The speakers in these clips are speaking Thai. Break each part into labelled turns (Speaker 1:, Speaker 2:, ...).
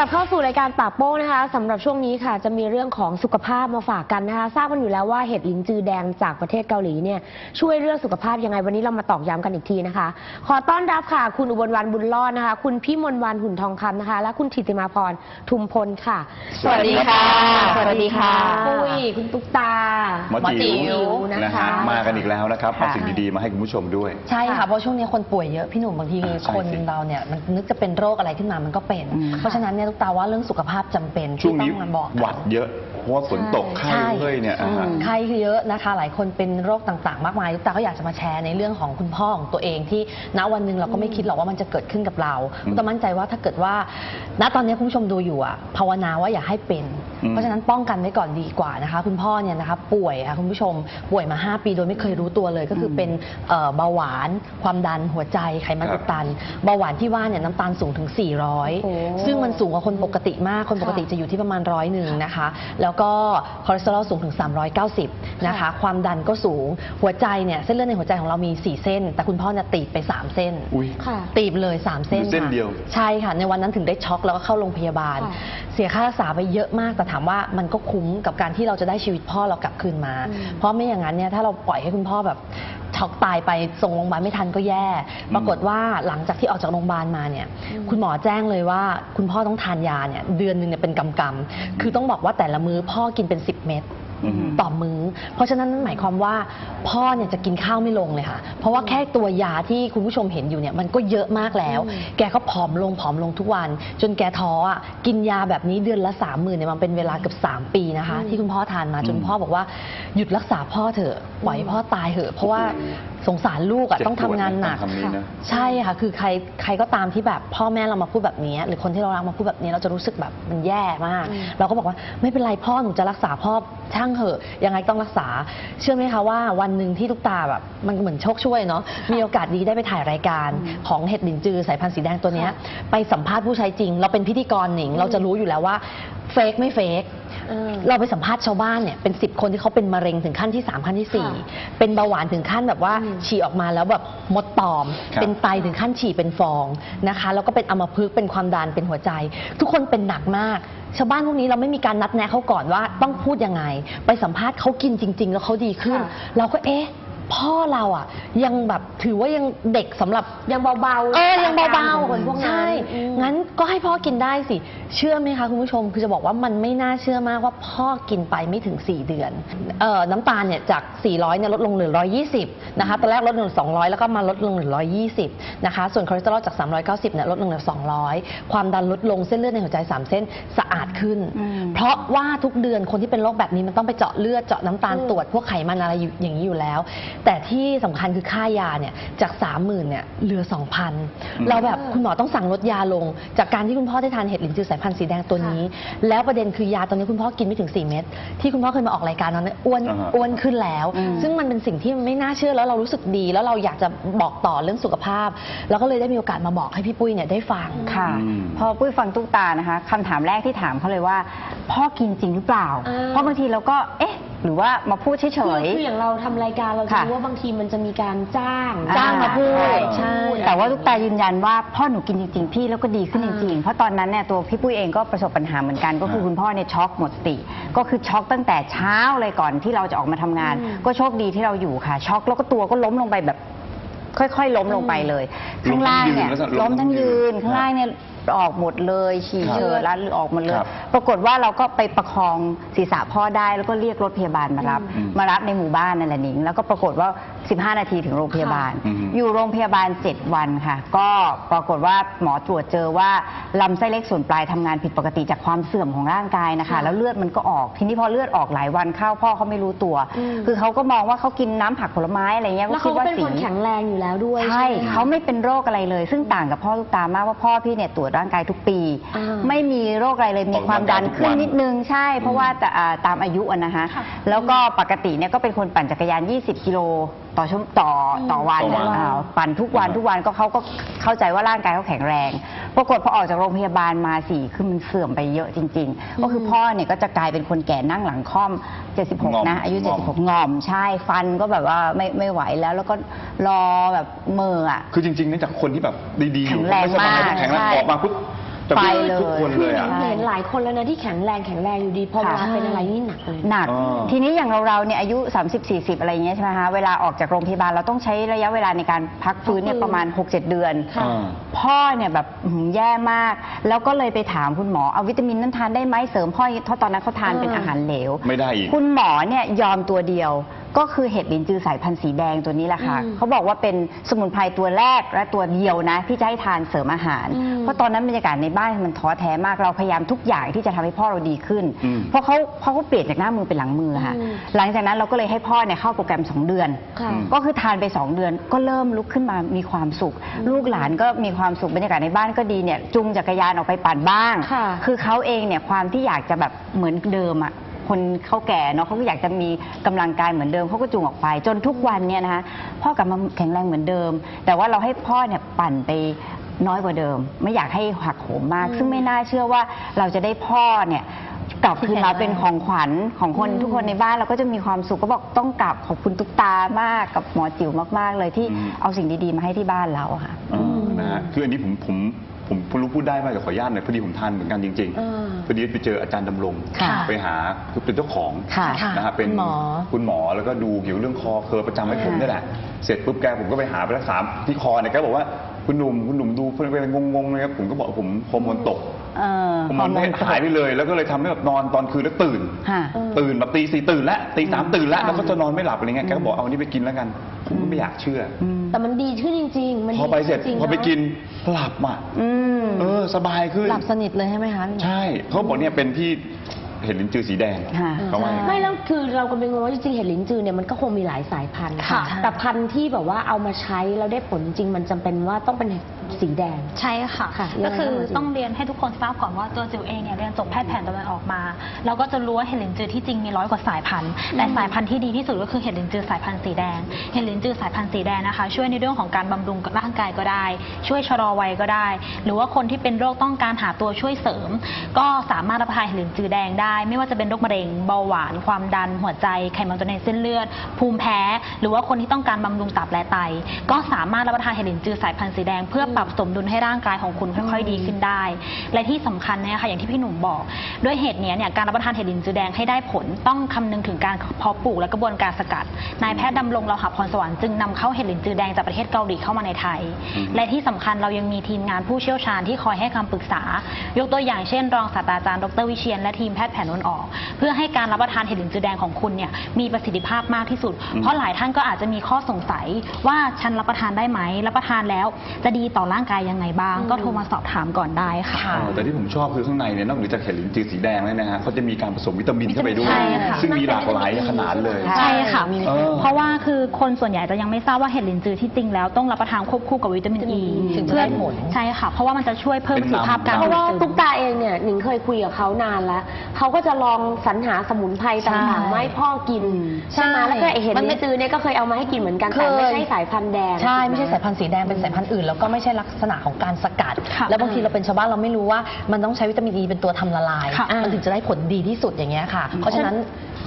Speaker 1: ลับเข้าสู่รายการปากโป้งนะคะสำหรับช่วงนี้ค่ะ จะมีเรื่องของสุขภาพมาฝากกันนะคะ ทราบกันอยู่แล้วว่าเห็ดลินจือแดงจากประเทศเกาหลีเนี่ยช่วยเรื่องสุขภาพยังไงวันนี้เรามาตอกย้ำกันอีกทีนะคะ ขอต้อนรับค่ะ คุณอุบลวรรณบุญรอดนะคะ คุณพี่มนต์วันหุ่นทองคำนะคะ และคุณธิติมาพรทุมพลค่ะ
Speaker 2: สวัสดีค่ะสวัสดีค่ะ
Speaker 1: ปุ้ยคุณตุ๊กตา
Speaker 3: หมอ
Speaker 2: หมอจิ๋
Speaker 3: จิ๋
Speaker 2: ว
Speaker 3: ว
Speaker 1: นะ
Speaker 3: นะคะฮะมากันอีกแล้วนะครับเอา
Speaker 2: ค่ะ
Speaker 3: สิ่งดีๆมาให้คุณผู้ชมด้วย
Speaker 2: ใช่ค่ะเพราะช่วงนี้คนป่วยเยอะพี่หนุ่มบางที
Speaker 3: อ่าใช่
Speaker 2: คน
Speaker 3: สิ
Speaker 2: เราเนี่ยมันนึกจะเป็นโรคอะไรขึ้นมามันก็เป็น
Speaker 3: อืม
Speaker 2: เพราะฉะนั้นเนี่ยทุกตาว่าเรื่องสุขภาพจำเป็น
Speaker 3: ช่ว
Speaker 2: ที่
Speaker 3: ง
Speaker 2: ต้
Speaker 3: นี้
Speaker 2: องมาบอกน
Speaker 3: หวัดเยอะเพราะว่าฝนตกไข้
Speaker 2: ใช่
Speaker 3: เฮ้ยเนี่ยอ่าฮะ
Speaker 2: ไข้คือเยอะนะคะ หลายคนเป็นโรคต่างๆ มากมายทุกตาก็อยากจะมาแชร์ในเรื่องของคุณพ่อของตัวเองที่ณวันหนึ่งเราก็ไม่คิดหรอกว่ามันจะเกิดขึ้นกับเรา
Speaker 3: อืม
Speaker 2: แต่มั่นใจว่าถ้าเกิดว่า ณตอนนี้คุณผู้ชมดูอยู่อะภาวนาว่าอย่าให้เป็น
Speaker 3: อืม
Speaker 2: เพราะฉะนั้นป้องกันไว้ก่อนดีกว่านะคะ คุณพ่อเนี่ยนะคะป่วยค่ะคุณผู้ชมป่วยมา 5 ปีโดยไม่เคยรู้ตัวเลย ก็คือเป็นเอ่อเบาหวาน ความดันหัวใจไขมัน
Speaker 3: ครับ
Speaker 2: อุดตันเบาหวานที่ว่าเนี่ยน้ำตาลสูงถึง
Speaker 1: โอ้
Speaker 2: 400 ซึ่งมันสูงกว่าคนปกติมากคนปกติจะอยู่ที่ประมาณร้อยหนึ่งนะคะแล้วก็คอเลสเตอรอลสูงถึง 390 นะคะ
Speaker 1: ค่ะ
Speaker 2: ความดันก็สูงหัวใจเนี่ยเส้นเลือดในหัวใจของเรามี 4 เส้น แต่คุณพ่อเนี่ยตีบไป 3 เส้น
Speaker 3: อุ้ย
Speaker 1: ค่ะ
Speaker 2: ตีบเลย 3 เส้น
Speaker 3: อยู่เส้น
Speaker 2: ค่ะ
Speaker 3: เดียว
Speaker 2: ใช่ค่ะ ในวันนั้นถึงได้ช็อกแล้วก็เข้าโรงพยาบาล
Speaker 1: ค่ะ
Speaker 2: เสียค่ารักษาไปเยอะมาก แต่ถามว่ามันก็คุ้มกับการที่เราจะได้ชีวิตพ่อเรากลับคืนมา
Speaker 1: อืม
Speaker 2: เพราะไม่อย่างนั้นเนี่ยถ้าเราปล่อยให้คุณพ่อแบบ ช็อกตายไปส่งโรงพยาบาลไม่ทันก็แย่ ปรากฏว่าหลังจากที่ออกจากโรงพยาบาลมาเนี่ย
Speaker 1: อืม
Speaker 2: คุณหมอแจ้งเลยว่า คุณพ่อต้องทานยาเนี่ยเดือนหนึ่งเนี่ยเป็นกำกำๆคือต้องบอกว่าแต่ละมื้อพ่อกินเป็น 10 เม็ด
Speaker 3: อืม
Speaker 2: ต่อมื้อ เพราะฉะนั้นนั่นหมายความว่าพ่อเนี่ยจะกินข้าวไม่ลงเลยค่ะ เพราะว่าแค่ตัวยาที่คุณผู้ชมเห็นอยู่เนี่ยมันก็เยอะมากแล้ว
Speaker 1: อืม
Speaker 2: แกก็ผอมลงผอมลงทุกวัน จนแกท้ออะกินยาแบบนี้เดือนละสามหมื่นเนี่ยมันเป็นเวลาเกือบสามปีนะคะ
Speaker 1: อืม
Speaker 2: ที่คุณพ่อทานมาจน
Speaker 3: อืม
Speaker 2: พ่อบอกว่าหยุดรักษาพ่อเถอะปล่อยให้พ่อตายเถอะเพราะว่าสงสารลูกอะ
Speaker 3: เจ็บ
Speaker 2: ต้องทำงานหนัก
Speaker 3: ปวดนะต้องทำนี่นะ
Speaker 2: ใช่ค่ะคือใครใครก็ตามที่แบบพ่อแม่เรามาพูดแบบนี้ หรือคนที่เรารักมาพูดแบบนี้เราจะรู้สึกแบบมันแย่มาก
Speaker 1: อืม
Speaker 2: เราก็บอกว่าไม่เป็นไรพ่อหนูจะรักษาพ่อช่างเหอะยังไงต้องรักษา เชื่อไหมคะว่าวันหนึ่งที่ทุกตาแบบมันเหมือนโชคช่วยเนาะมีโอกาสดีได้ไปถ่ายรายการ
Speaker 1: อืม
Speaker 2: ของเห็ดหลินจือสายพันธุ์สีแดงตัวเนี้ย
Speaker 1: ค่ะ
Speaker 2: ไปสัมภาษณ์ผู้ใช้จริง เราเป็นพิธีกรหนิง เราจะรู้อยู่แล้วว่าเฟกไม่เฟก
Speaker 1: เออ
Speaker 2: เราไปสัมภาษณ์ชาวบ้านเนี่ยเป็น 10 คนที่เขาเป็นมะเร็งถึงขั้นที่ 3 ขั้นทีสี่
Speaker 1: ค่ะ
Speaker 2: 4เป็นเบาหวานถึงขั้นแบบว่า
Speaker 1: อืม
Speaker 2: ฉี่ออกมาแล้วแบบมดตอม
Speaker 3: ครับ
Speaker 2: เป็นไตถึงขั้นฉี่เป็นฟองนะคะ แล้วก็เป็นอัมพฤกษ์เป็นความดันเป็นหัวใจ ทุกคนเป็นหนักมาก ชาวบ้านพวกนี้เราไม่มีการนัดแนะเขาก่อนว่าต้องพูดยังไง ไปสัมภาษณ์เขากินจริง ๆ แล้วเขาดีขึ้น
Speaker 1: ค่ะ
Speaker 2: เราก็เอ๊ะ พ่อเราอะ ยังแบบถือว่ายังเด็กสำหรับ
Speaker 1: ยังเบาๆ
Speaker 2: เออยังเบา
Speaker 1: ของคนพวก
Speaker 2: ๆ
Speaker 1: นั้น
Speaker 2: ใช่
Speaker 1: อืม
Speaker 2: งั้นก็ให้พ่อกินได้สิ เชื่อไหมคะคุณผู้ชม คือจะบอกว่ามันไม่น่าเชื่อมากว่าพ่อกินไปไม่ถึง 4 เดือนเอ่อน้ำตาลเนี่ยจาก 400เนี่ยลดลงเหลือ 120 นะคะ ตอนแรกลดลงเหลือ200 แล้วก็มาลดลงเหลือ 120 นะคะ ส่วนคอเลสเตอรอลจาก 390 เนี่ยลดลงเหลือ 200 ความดันลดลง เส้นเลือดในหัวใจ 3 เส้นสะอาดขึ้น
Speaker 4: อืม
Speaker 2: เพราะว่าทุกเดือนคนที่เป็นโรคแบบนี้มันต้องไปเจาะเลือดเจาะน้ำตาล
Speaker 1: อืม
Speaker 2: ตรวจพวกไขมันอะไรอยู่อย่างนี้อยู่แล้วแต่ที่สำคัญคือค่ายาเนี่ยจาก 30,000เนี่ยเหลือ 2,000 เราแบบคุณหมอต้องสั่งลดยาลง จากการที่คุณพ่อได้ทานเห็ดหลินจือสายพันธุ์สีแดงตัวนี้ แล้วประเด็นคือยาตอนนี้คุณพ่อกินไม่ถึง 4 เม็ดที่คุณพ่อเคยมาออกรายการนั้นอ้วน
Speaker 3: อ่าฮะ
Speaker 2: อ้วนขึ้นแล้ว
Speaker 4: อืม
Speaker 2: ซึ่งมันเป็นสิ่งที่ไม่น่าเชื่อแล้วเรารู้สึกดี แล้วเราอยากจะบอกต่อเรื่องสุขภาพ แล้วก็เลยได้มีโอกาสมาบอกให้พี่ปุ้ยเนี่ยได้ฟัง
Speaker 4: ค่ะ
Speaker 3: อืม
Speaker 4: พอปุ้ยฟังตุ๊กตานะคะคำถามแรกที่ถามเขาเลยว่า พ่อกินจริงหรือเปล่า
Speaker 1: อ่า
Speaker 4: เพราะบางทีเราก็เอ๊ะ หรือว่ามาพูดเฉ
Speaker 1: คือย คืออย่างเราทำรายการเราจะ
Speaker 4: ค่ะ
Speaker 1: รู้ว่าบางทีมันจะมีการจ้าง
Speaker 4: อ่า
Speaker 2: จ้างมาพูด
Speaker 4: ใช่
Speaker 2: ใช่
Speaker 4: ๆแต่ว่าตุ๊กตายืนยันว่าพ่อหนูกินจริงๆ พี่แล้วก็ดีขึ้นจ
Speaker 1: อ่า
Speaker 4: ริงๆ เพราะตอนนั้นเนี่ยตัวพี่ปุ้ยเองก็ประสบปัญหาเหมือนกัน ก็คือคุณพ่อเนี่ยช็อกหมดสติ ก็คือช็อกตั้งแต่เช้าเลยก่อนที่เราจะออกมาทำงาน
Speaker 1: อืม
Speaker 4: ก็โชคดีที่เราอยู่ค่ะ ช็อกแล้วก็ตัวก็ล้มลงไปแบบ ค่อยๆ ล้มลงไปเลย ข้างล่างเนี่ย
Speaker 3: ล้
Speaker 4: ล้
Speaker 3: ม
Speaker 4: ม
Speaker 3: ทั้
Speaker 4: ทั้
Speaker 3: ง
Speaker 4: ง
Speaker 3: ยื
Speaker 4: ยื
Speaker 3: น
Speaker 4: นข้างล่างเนี่ยออกหมดเลยฉี่
Speaker 3: ครับ
Speaker 4: เชิญแล้วเลือดออกหมดเลย
Speaker 3: ครับ
Speaker 4: ปรากฏว่าเราก็ไปประคองศีรษะพ่อได้แล้วก็เรียกรถพยาบาลมารับ
Speaker 3: อืม
Speaker 4: มารับในหมู่บ้านนั่นแหละนิงแล้วก็ปรากฏว่า 15 นาทีถึงโรงพยาบาล
Speaker 3: อืม
Speaker 4: อยู่โรงพยาบาล 7 วันค่ะ ก็ปรากฏว่าหมอตรวจเจอว่าลำไส้เล็กส่วนปลายทำงานผิดปกติจากความเสื่อมของร่างกายนะคะ
Speaker 1: ค่ะ
Speaker 4: แล้วเลือดมันก็ออก ทีนี้พอเลือดออกหลายวันเข้าพ่อเขาไม่รู้ตัว
Speaker 1: อืม
Speaker 4: คือเขาก็มองว่าเขากินน้ำผักผลไม้อะไรเงี้ย
Speaker 1: แล้ว
Speaker 4: คิ
Speaker 1: เขา
Speaker 4: ด
Speaker 1: ก็
Speaker 4: ว่า
Speaker 1: เป็น
Speaker 4: สี
Speaker 1: คนแข็งแรงอยู่แล้วด้วย
Speaker 4: ใช่
Speaker 1: ไหมคะ
Speaker 4: เขาไม่เป็นโรคอะไรเลย ซึ่งต่างกับพ่อลูกตามากว่าพ่อพี่เนี่ยตรวจร่างกายทุกปี
Speaker 1: อ่า
Speaker 4: ไม่มีโรคอะไรเลยมีความดันขึ้นนิดนึงใช่ เพราะว่าแต่อ่าตามอายุอะนะคะ
Speaker 1: ค่ะ
Speaker 4: แล้วก็ปกติเนี่ยก็เป็นคนปั่นจักรยาน 20 กิโลต่อชั่วต่อต่อวัน
Speaker 3: ต่อวัน
Speaker 4: อ่าปั่นทุกวันทุกวันก็เขาก็เข้าใจว่าร่างกายเขาแข็งแรง ปรากฏพอออกจากโรงพยาบาลมาสี่คือมันเสื่อมไปเยอะจริง ๆ ก็คือพ่อเนี่ยก็จะกลายเป็นคนแก่นั่งหลังค่อม76 นะ อายุ
Speaker 3: งอม
Speaker 4: 76 งอม ใช่ ฟันก็แบบว่าไม่ไม่ไหวแล้ว แล้วก็รอแบบเมื่ออะ
Speaker 3: คือจริงๆเนี่ยจากคนที่แบบดีๆอยู่
Speaker 4: แข็งแรง
Speaker 3: ไม่สบาย
Speaker 4: มาก
Speaker 3: แข็งแรง
Speaker 4: ใช่
Speaker 3: ออกมาปุ๊บ แต่
Speaker 4: ไป
Speaker 3: เป็น
Speaker 4: เลย
Speaker 3: ทุกคนเลยอะ
Speaker 4: ใช่
Speaker 1: เห็นหลายคนแล้วนะที่แข็งแรงแข็งแรงอยู่ดีพอเวลา
Speaker 4: ค่ะ
Speaker 1: เป็นอะไรนี่หนักเลย
Speaker 4: หนัก
Speaker 3: อ๋อ
Speaker 4: ทีนี้อย่างเราเราๆเนี่ยอายุ 30 40 อะไรอย่างเงี้ยใช่ไหมคะเวลาออกจากโรงพยาบาลเราต้องใช้ระยะเวลาในการพักฟื้นเนี่ย
Speaker 1: พักฟื้น
Speaker 4: ประมาณ 6-7 เดือน
Speaker 1: ค่ะ
Speaker 3: อ่า
Speaker 4: พ่อเนี่ยแบบอื้อหือแย่มาก แล้วก็เลยไปถามคุณหมอเอาวิตามินนั้นทานได้ไหมเสริมพ่อเพราะตอนนั้นเขาทานเป็น
Speaker 1: อ่า
Speaker 4: อาหารเหลว
Speaker 3: ไม่ได้อีก
Speaker 4: คุณหมอเนี่ยยอมตัวเดียว ก็คือเห็ดลินจือสายพันธุ์สีแดงตัวนี้แหละค่ะ
Speaker 1: อืม
Speaker 4: เขาบอกว่าเป็นสมุนไพรตัวแรกและตัวเดียวนะ ที่จะให้ทานเสริมอาหาร
Speaker 1: อืม
Speaker 4: เพราะตอนนั้นบรรยากาศในบ้านมันท้อแท้มากเราพยายามทุกอย่างที่จะทำให้พ่อเราดีขึ้น
Speaker 3: อืม
Speaker 4: เพราะเขาเพราะเขาเปลี่ยนจากหน้ามือเป็นหลังมือค่ะ
Speaker 1: อืม
Speaker 4: หลังจากนั้นเราก็เลยให้พ่อเนี่ยเข้าโปรแกรม 2 เดือน
Speaker 1: ค่ะ
Speaker 3: อืม
Speaker 4: ก็คือทานไป 2 เดือนก็เริ่มลุกขึ้นมามีความสุข ลูกหลานก็มีความสุขบรรยากาศในบ้านก็ดีเนี่ยจุงจักรยานออกไปปั่นบ้าง
Speaker 1: ค่ะ
Speaker 4: คือเขาเองเนี่ยความที่อยากจะแบบเหมือนเดิมอะ คนเขาแก่เนาะเขาก็อยากจะมีกำลังกายเหมือนเดิมเขาก็จูงออกไป จนทุกวันเนี่ยนะคะพ่อกลับมาแข็งแรงเหมือนเดิม แต่ว่าเราให้พ่อเนี่ยปั่นไปน้อยกว่าเดิม ไม่อยากให้หักโหมมาก
Speaker 1: อืม
Speaker 4: ซึ่งไม่น่าเชื่อว่าเราจะได้พ่อเนี่ยกลับคืนมาเป็นของขวัญของคน
Speaker 1: อืม
Speaker 4: ทุกคนในบ้านเราก็จะมีความสุขก็บอกต้องกลับขอบคุณตุ๊กตามากกับหมอจิ๋วมากๆ เลยที่
Speaker 3: อืม
Speaker 4: เอาสิ่งดีๆ มาให้ที่บ้านเราอะค่ะ
Speaker 3: เออนะฮะคืออันนี้ผมผม ผมผมรู้พูดได้ไหมแต่ขออนุญาตหน่อยพอดีผมทานเหมือนกันจริง
Speaker 1: เออ
Speaker 3: ๆพอดีไปเจออาจารย์ดำรง
Speaker 4: ค่ะ
Speaker 3: ไปหาคือเป็นเจ้าของ
Speaker 4: ค่ะ
Speaker 2: ค่ะ
Speaker 3: นะฮะเป็น
Speaker 2: คุณหมอ
Speaker 3: คุณหมอแล้วก็ดูเกี่ยวกับเรื่องคอเคอประจำให้ผม
Speaker 4: ค่ะ
Speaker 3: นี่แหละเสร็จปุ๊บแกผมก็ไปหาไปรักษาที่คอเนี่ยแกบอกว่าคุณหนุ่มคุณหนุ่มดูเป็นงงๆเลยครับผมก็บอกผมฮอร์โมนตก
Speaker 4: เออ
Speaker 3: ฮอร์โมนไม่หายไปเลย แล้วก็เลยทำให้แบบนอนตอนคืนแล้วตื่น
Speaker 4: ค่ะ
Speaker 3: ตื่นแบบตีสี่ตื่นแล้วตีสามตื่นแล้ว
Speaker 1: ค่ะ
Speaker 3: แล้วก็จะนอนไม่หลับอะไรเงี้ยแกก็บอกเอาอันนี้ไปกินแล้วกันผมก็ไม่อยากเชื่ออ
Speaker 1: แต่มันดีขึ้นจริง ๆ มัน
Speaker 3: พอ
Speaker 1: ดี
Speaker 3: ไปเสร็จ
Speaker 1: จงๆ
Speaker 3: พอไป
Speaker 1: เะ
Speaker 3: กินหลับอะ
Speaker 4: อืม
Speaker 3: เออสบายขึ้น
Speaker 2: หลับสนิทเลยใช่ไหมคะ
Speaker 3: ใช่เขาบอกเนี่ยเป็นที่ เห็ดลิ้นจือสีแดง
Speaker 4: ค่ะ
Speaker 3: เขาว่าอย่างนั้น
Speaker 1: ไม่แล้วคือเราก็เป็นงงว่าจริงๆเห็ดลิ้นจือเนี่ยมันก็คงมีหลายสายพันธุ์
Speaker 5: ค่ะ
Speaker 1: แต่พันธุ์ที่แบบว่าเอามาใช้แล้วได้ผลจริงมันจำเป็นว่าต้องเป็นสีแดง
Speaker 5: ใช่ค่ะ
Speaker 1: ค่ะ
Speaker 5: ก็คือ
Speaker 1: ยังไงบ้าง
Speaker 5: ต้องเรียนให้ทุกคนทราบก่อนว่าตัวจิวเองเนี่ยเรียนจบแพทย์แผนตะวันออกมา เราก็จะรู้ว่าเห็ดลินจือที่จริงมีร้อยกว่าสายพันธุ์ แต่สายพันธุ์ที่ดีที่สุดก็คือเห็ดลินจือสายพันธุ์สีแดง เห็ดลินจือสายพันธุ์สีแดงนะคะ ช่วยในเรื่องของการบำรุงร่างกายก็ได้ ช่วยชะลอวัยก็ได้ หรือว่าคนที่เป็นโรคต้องการหาตัวช่วยเสริม ก็สามารถรับประทานเห็ดลินจือแดงได้ไม่ว่าจะเป็นโรคมะเร็งเบาหวาน ความดัน หัวใจไขมันตัวในเส้นเลือด ภูมิแพ้ หรือว่าคนที่ต้องการบำรุงตับและไต ก็สามารถรับประทานเห็ดลินจือสายพันธุ์สีแดง เพื่อปรับสมดุลให้ร่างกายของคุณค่อยๆดีขึ้นได้ และที่สำคัญเนี่ยค่ะอย่างที่พี่หนุ่มบอก ด้วยเหตุเนี้ยเนี่ยการรับประทานเห็ดลินจือแดงให้ได้ผลต้องคำนึงถึงการเพาะปลูกและกระบวนการสกัดนายแพทย์ดำรงเราหาพรสวรรค์จึงนำเข้าเห็ดลินจือแดงจากประเทศเกาหลีเข้ามาในไทย
Speaker 3: อืม
Speaker 5: และที่สำคัญเรายังมีทีมงานผู้เชี่ยวชาญที่คอยให้คำปรึกษา ยกตัวอย่างเช่น รองศาสตราจารย์ดรวิเชียนและทีมแพทย์แผนโนนออก เพื่อให้การรับประทานเห็ดลินจือแดงของคุณเนี่ยมีประสิทธิภาพมากที่สุด เพราะหลายท่านก็อาจจะมีข้อสงสัยว่าฉันรับประทานได้ไหมรับประทานแล้ว จะดีต่อร่างกายยังไงบ้าง ก็โทรมาสอบถามก่อนได้ค่ะ
Speaker 2: ค่ะ
Speaker 3: เออแต่ที่ผมชอบคือข้างในเนี่ยนอกเหนือจากเห็ดลิ้นจือสีแดงแล้วนะฮะเขาจะมีการผสมวิตามินเข้าไปด้วย
Speaker 5: ใช่ค่ะ
Speaker 3: ซึ่งมีหลากหลายขนาดเลย
Speaker 4: ใช่
Speaker 5: ใช่ค่ะ
Speaker 3: เออ
Speaker 5: เพราะว่าคือคนส่วนใหญ่จะยังไม่ทราบว่าเห็ดลินจือที่จริงแล้วต้องรับประทานควบคู่กับวิตามินอ e ี
Speaker 2: ถึงจะได้ผล
Speaker 5: ใช่ค่ะ เพราะว่ามันจะช่วยเพิ่มประสิทธิภาพการ
Speaker 1: เพราะว่า
Speaker 5: ดูดซึม
Speaker 1: ตุ๊กตาเองเนี่ยหนิงเคยคุยกับเขานานแล้วเขาก็จะลองสรรหาสมุนไพรต่าง
Speaker 2: ใช่
Speaker 1: ๆมาให้พ่อกิน
Speaker 2: ใช่
Speaker 1: ใช่ไหมแล้วก็ไอเห็ด
Speaker 2: มันไม่
Speaker 1: ลิ้นจือเนี่ยก็เคยเอามาให้กินเหมือนกัน
Speaker 2: เค
Speaker 1: แต่
Speaker 2: ย
Speaker 1: ไม่ใช่สายพันธุ์แดง
Speaker 2: ใช่
Speaker 1: ถูกห
Speaker 2: ไม่ใช่สายพันธุ์สีแดงเป็นสายพันธุ์อื่นแล้วก็ไม่ใช่ลักษณะของการสกัด
Speaker 5: ค่ะ
Speaker 2: แล้วบางทีเราเป็นชาวบ้านเราไม่รู้ว่ามันต้องใช้วิตามินอีเป็นตัวทำละลาย
Speaker 5: ค่ะ
Speaker 2: มันถึงจะได้ผลดีที่สุดอย่างเงี้ยค่ะ เพราะฉะนั้น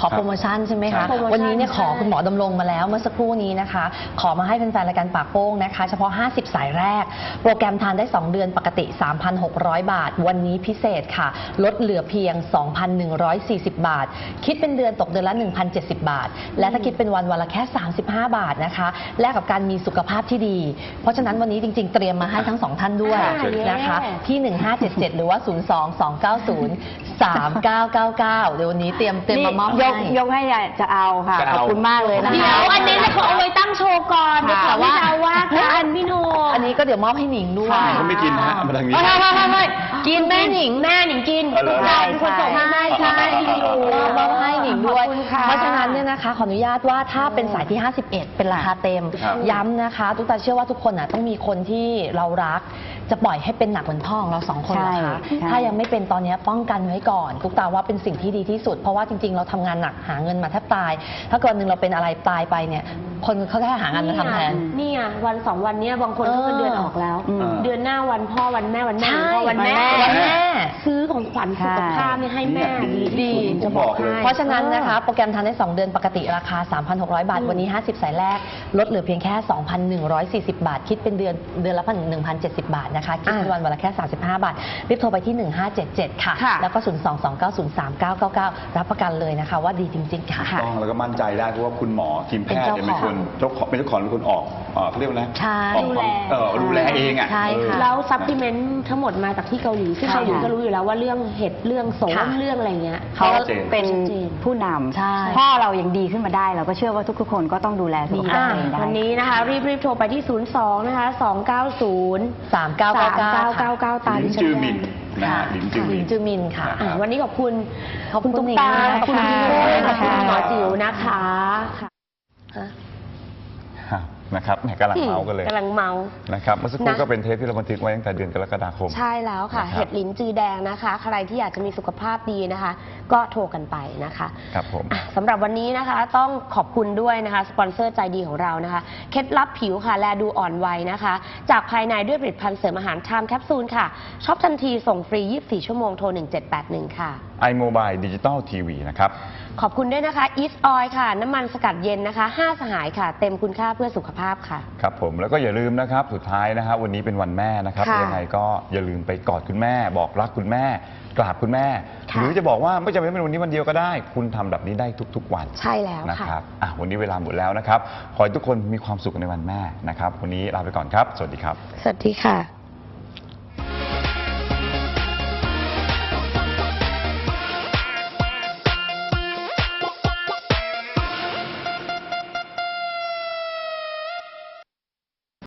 Speaker 2: ขอโปรโมชั่นใช่ไหม
Speaker 3: ครั
Speaker 2: คะ
Speaker 3: บ
Speaker 1: โปรโมชั่น
Speaker 2: วันนี้เนี่ยขอ
Speaker 1: ใช่
Speaker 2: คุณหมอดำรงมาแล้วเมื่อสักครู่นี้นะคะ ขอมาให้แฟนๆรายการปากโป้งนะคะ เฉพาะ 50 สายแรก โปรแกรมทานได้ 2 เดือนปกติ 3,600 บาท วันนี้พิเศษค่ะ ลดเหลือเพียง 2,140 บาท คิดเป็นเดือนตกเดือนละ 1,070 บาท และถ้าคิดเป็นวันวันละแค่ 35 บาทนะคะแลกกับการมีสุขภาพที่ดี เพราะฉะนั้นวันนี้จริง ๆ เตรียมมาให้ทั้งสองท่านด้วย
Speaker 1: อ่า
Speaker 2: นะคะ
Speaker 1: เย้
Speaker 2: ที่ 1577 หรือว่า 02 290 3999 เดี๋ยววันนี้เตรียมเตรียมมามอบ
Speaker 4: ย
Speaker 2: ให้
Speaker 4: กยกให้จะเอาค่ะ
Speaker 3: จะ
Speaker 4: ข
Speaker 3: เอา
Speaker 4: อบคุณมากเลยนะคะ
Speaker 1: เดี๋ยวอันนี้จะเขาเอาไว้ตั้งโชว์ก่อนเดี๋ยว
Speaker 4: ค่ะ
Speaker 1: แต่ว่าจะว่ากันพี่หนุ่ม
Speaker 2: อันนี้ก็เดี๋ยวมอบให้หนิงด้วย
Speaker 3: ใช่เขาไม่กินฮะเอามาทางนี้
Speaker 1: ไม่ไม่ไม่ไม่ กินแม่หนิงแม่หนิงกิน
Speaker 3: เอาเหรอ
Speaker 1: ใช่เป็นคนส่งให้แม่ใช่พี่หนิง
Speaker 2: มอบให้หนิงด้วย
Speaker 1: ขอบคุณค่ะ
Speaker 2: เพราะฉะนั้นเนี่ยนะคะขออนุญาตว่าถ้าเป็นสายที่ 51 เป็นราคาเต็ม
Speaker 3: ครับ
Speaker 2: ย้ำนะคะทุกตาเชื่อว่าทุกคนน่ะต้องมีคนที่เรารัก จะปล่อยให้เป็นหนักเหมือนพ่อของเราสองคนนะคะ
Speaker 4: ใช่ใช่
Speaker 2: ถ้ายังไม่เป็นตอนนี้ป้องกันไว้ก่อนทุกตาว่าเป็นสิ่งที่ดีที่สุด เพราะว่าจริง ๆ เราทำงานหนักหาเงินมาแทบตาย ถ้าเกิดวันหนึ่งเราเป็นอะไรตายไปเนี่ยคนเขาแค่หางานมาทำแทน
Speaker 1: นี่ไงวันสองวันเนี้ยบางคนก็
Speaker 2: เออ
Speaker 1: เงินเดือนออกแล้ว
Speaker 4: อืม
Speaker 1: เดือนหน้าวันพ่อวันแม่วันแม่
Speaker 2: ใช่
Speaker 1: พ่อวันแม่
Speaker 4: วันแม่
Speaker 2: วันแม่
Speaker 1: ซื้อของขวัญสุขภาพเนี่ยให้แม่
Speaker 3: ดี
Speaker 1: ดีที่สุด
Speaker 3: ผม
Speaker 1: จะบอก
Speaker 3: บอกเลย
Speaker 1: ให้
Speaker 2: เพราะฉะนั้นนะคะ โปรแกรมทานได้ 2 เดือนปกติราคา 3,600 บาท
Speaker 1: อืม
Speaker 2: วันนี้ 50 สายแรก ลดเหลือเพียงแค่ 2,140 บาท คิดเป็นเดือนเดือนละ1,070บาทนะคะ คิดเป็นวันวันละแค่ 35 บาท รีบโทรไปที่ 1577ค่ะ
Speaker 1: ค่ะ
Speaker 2: แล้วก็ 022903999 รับประกันเลยนะคะ ว่าดีจริง ๆ ค่ะ
Speaker 3: ต้องแล้วก็มั่นใจได้เพราะว่าคุณหมอทีมแพทย์เนี่ย
Speaker 2: เป็
Speaker 3: เป็น
Speaker 2: นเจ้า
Speaker 3: ค
Speaker 2: ของ
Speaker 3: นเจ้าของเป็นเจ้าของเป็นคนออกเอ่อเขาเรียกว่าอะไร
Speaker 2: ใช่
Speaker 3: ออก
Speaker 5: ดูแล
Speaker 3: เออดูแลเองอะ
Speaker 2: ใช่ค่ะ
Speaker 3: เออ
Speaker 1: แล้วซัพพลีเมนต์ทั้งหมดมาจากที่เกาหลีซึ่ง
Speaker 2: ค่ะ
Speaker 1: เกาหลีก็รู้อยู่แล้วว่าเรื่องเห็ดเรื่องโส
Speaker 2: ค่ะ
Speaker 1: มเรื่องอะไรเงี้ย
Speaker 4: เขา
Speaker 3: ชัดเจน
Speaker 4: เป็น
Speaker 1: ชัดเจน
Speaker 4: ผู้นำ
Speaker 2: ใช่
Speaker 4: พ่อเรายังดีขึ้นมาได้ เราก็เชื่อว่าทุกๆ คนก็ต้องดูแลสุขภาพ
Speaker 1: อะ
Speaker 4: ตัวเองได้
Speaker 1: วันนี้นะคะ รีบรีบโทรไปที่ 02 นะคะ 290
Speaker 2: 3999
Speaker 1: 3999 ตาม
Speaker 3: หลิน
Speaker 1: ที่ฉั
Speaker 3: จือ
Speaker 1: แจ้ง
Speaker 3: มินนะฮะหลินจือ
Speaker 2: ห
Speaker 3: มิ
Speaker 2: ลิ
Speaker 3: น
Speaker 2: นจือมินค่ะ
Speaker 1: อะวันนี้ขอบคุณ
Speaker 2: ขอบคุณ
Speaker 1: ตุ๊กตา
Speaker 2: หนิง
Speaker 1: ขอบคุณ
Speaker 2: นะคะ
Speaker 1: พี่ด้วยขอบคุณ
Speaker 4: ค่ะ
Speaker 1: หมอจิ๋วนะคะค่ะ
Speaker 3: ฮะ นะครับแหมกำลังเมาส์กันเลย
Speaker 1: กำลังเมา
Speaker 3: นะครับเมื่อสักครู่
Speaker 1: นะ
Speaker 3: ก็เป็นเทปที่เราบันทึกไว้ตั้งแต่เดือนกรกฎาคม
Speaker 1: ใช่แล้วค่ะ
Speaker 3: นะครับ
Speaker 1: เห็ดลิ้นจือแดงนะคะ ใครที่อยากจะมีสุขภาพดีนะคะก็โทรกันไปนะคะ
Speaker 3: ครับผม
Speaker 1: อะสำหรับวันนี้นะคะต้องขอบคุณด้วยนะคะ สปอนเซอร์ใจดีของเรานะคะ เคล็ดลับผิวค่ะ แลดูอ่อนวัยนะคะ จากภายในด้วยผลิตภัณฑ์เสริมอาหารไทม์แคปซูลค่ะช็อปทันทีส่งฟรี 24 ชั่วโมงโทร 1781 ค่ะ
Speaker 3: iMobile Digital TV นะครับ
Speaker 1: ขอบคุณด้วยนะคะ East Oil ค่ะ น้ำมันสกัดเย็นนะคะ 5 สหายค่ะ เต็มคุณค่าเพื่อสุขภาพค่ะ
Speaker 3: ครับผมแล้วก็อย่าลืมนะครับ สุดท้ายนะครับวันนี้เป็นวันแม่นะครับ
Speaker 1: ค่ะ
Speaker 3: ยังไงก็อย่าลืมไปกอดคุณแม่ บอกรักคุณแม่ กราบคุณแม่
Speaker 1: ค่ะ
Speaker 3: หรือจะบอกว่าไม่จำเป็นเป็นวันนี้วันเดียวก็ได้ คุณทำแบบนี้ได้ทุก ๆ วัน
Speaker 1: ใช่แล้ว
Speaker 3: นะ
Speaker 1: ค่ะ
Speaker 3: ครับอะวันนี้เวลาหมดแล้วนะครับ ขอให้ทุกคนมีความสุขในวันแม่นะครับ วันนี้ลาไปก่อนครับ สวัสดีครับ
Speaker 1: สวัสดีค่ะ